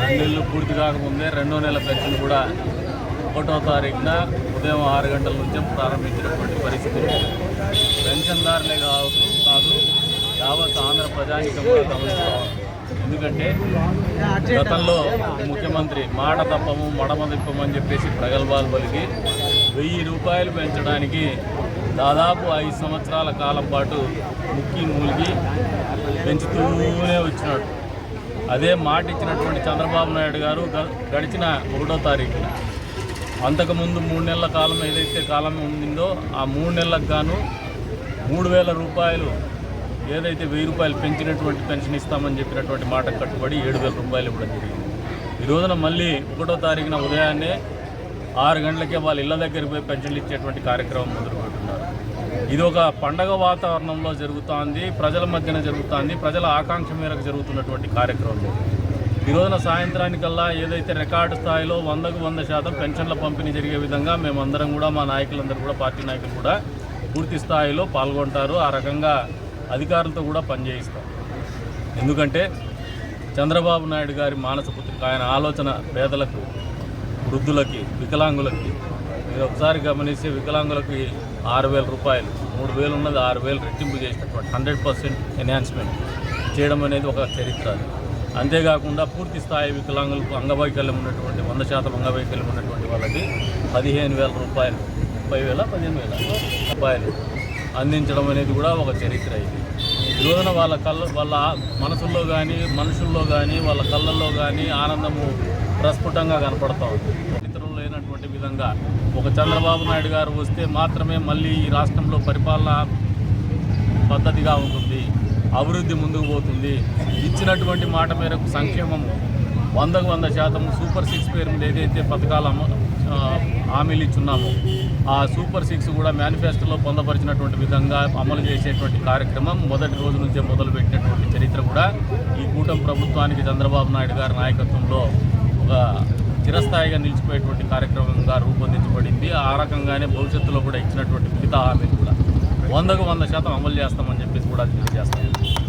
రెండు నెలలు పూర్తి కాకముందే రెండో నెల పెన్షన్ కూడా ఒకటో తారీఖున ఉదయం ఆరు గంటల నుంచి ప్రారంభించినటువంటి పరిస్థితులు పెన్షన్దారులే కాదు కాదు యావత్ ఆంధ్ర ప్రజానికం కూడా గమనిస్తాం ఎందుకంటే గతంలో ముఖ్యమంత్రి మాట తప్పము మడమ అని చెప్పేసి ప్రగల్భాలు పలికి వెయ్యి రూపాయలు పెంచడానికి దాదాపు ఐదు సంవత్సరాల కాలం పాటు ముక్కి మూలిగి పెంచుతూనే వచ్చినాడు. అదే మాట ఇచ్చినటువంటి చంద్రబాబు నాయుడు గారు గడిచిన ఒకటో తారీఖున. అంతకుముందు మూడు నెలల కాలం ఏదైతే కాలం ఉండిందో ఆ మూడు నెలలకు గాను మూడు వేల రూపాయలు ఏదైతే వెయ్యి రూపాయలు పెంచినటువంటి పెన్షన్ ఇస్తామని చెప్పినటువంటి మాట కట్టుబడి ఏడు వేల రూపాయలు ఇవ్వడం జరిగింది. ఈ రోజున మళ్ళీ ఒకటో తారీఖున ఉదయాన్నే ఆరు గంటలకే వాళ్ళ ఇళ్ళ దగ్గరికి పోయి పెన్షన్లు ఇచ్చేటువంటి కార్యక్రమం మొదలుపెట్టున్నారు ఇది ఒక పండగ వాతావరణంలో జరుగుతోంది ప్రజల మధ్యన జరుగుతోంది ప్రజల ఆకాంక్ష మేరకు జరుగుతున్నటువంటి కార్యక్రమం ఈ రోజున సాయంత్రానికల్లా ఏదైతే రికార్డు స్థాయిలో వందకు వంద శాతం పెన్షన్ల పంపిణీ జరిగే విధంగా మేమందరం కూడా మా నాయకులందరూ కూడా పార్టీ నాయకులు కూడా పూర్తి స్థాయిలో పాల్గొంటారు. ఆ రకంగా అధికారులతో కూడా పనిచేయిస్తాం. ఎందుకంటే చంద్రబాబు నాయుడు గారి మానసపుత్రిక ఆయన ఆలోచన పేదలకు వృద్ధులకి వికలాంగులకి మీరు ఒకసారి గమనిస్తే వికలాంగులకి ఆరు వేల రూపాయలు మూడు వేలు ఉన్నది ఆరు వేలు రెట్టింపు చేసినటువంటి హండ్రెడ్ పర్సెంట్ ఎన్హాన్స్మెంట్ చేయడం అనేది ఒక చరిత్ర అది. అంతేకాకుండా పూర్తి స్థాయి వికలాంగులకు అంగవైకల్యం ఉన్నటువంటి వంద శాతం అంగవైకల్యం ఉన్నటువంటి వాళ్ళకి పదిహేను వేల రూపాయలు ముప్పై వేల పదిహేను వేల రూపాయలు అందించడం అనేది కూడా ఒక చరిత్ర ఇది. ఈరోజున రోజున వాళ్ళ కళ్ళ వాళ్ళ మనసుల్లో కానీ మనుషుల్లో కానీ వాళ్ళ కళ్ళల్లో కానీ ఆనందము ప్రస్ఫుటంగా కనపడతా. ఉంది ఇతరులు లేనటువంటి విధంగా ఒక చంద్రబాబు నాయుడు గారు వస్తే మాత్రమే మళ్ళీ ఈ రాష్ట్రంలో పరిపాలన పద్ధతిగా ఉంటుంది అభివృద్ధి ముందుకు పోతుంది. ఇచ్చినటువంటి మాట మేరకు సంక్షేమము వందకు వంద శాతం సూపర్ సిక్స్ పేరు మీద ఏదైతే పథకాలు హామీలు ఇచ్చున్నామో ఆ సూపర్ సిక్స్ కూడా మేనిఫెస్టోలో పొందపరిచినటువంటి విధంగా అమలు చేసేటువంటి కార్యక్రమం మొదటి రోజు నుంచే మొదలుపెట్టినటువంటి చరిత్ర కూడా ఈ కూటమి ప్రభుత్వానికి చంద్రబాబు నాయుడు గారి నాయకత్వంలో ఒక చిరస్థాయిగా నిలిచిపోయేటువంటి కార్యక్రమంగా రూపొందించబడింది. ఆ రకంగానే భవిష్యత్తులో కూడా ఇచ్చినటువంటి మిగతా హామీలు కూడా వందకు వంద శాతం అమలు చేస్తామని చెప్పేసి కూడా తెలియజేస్తాం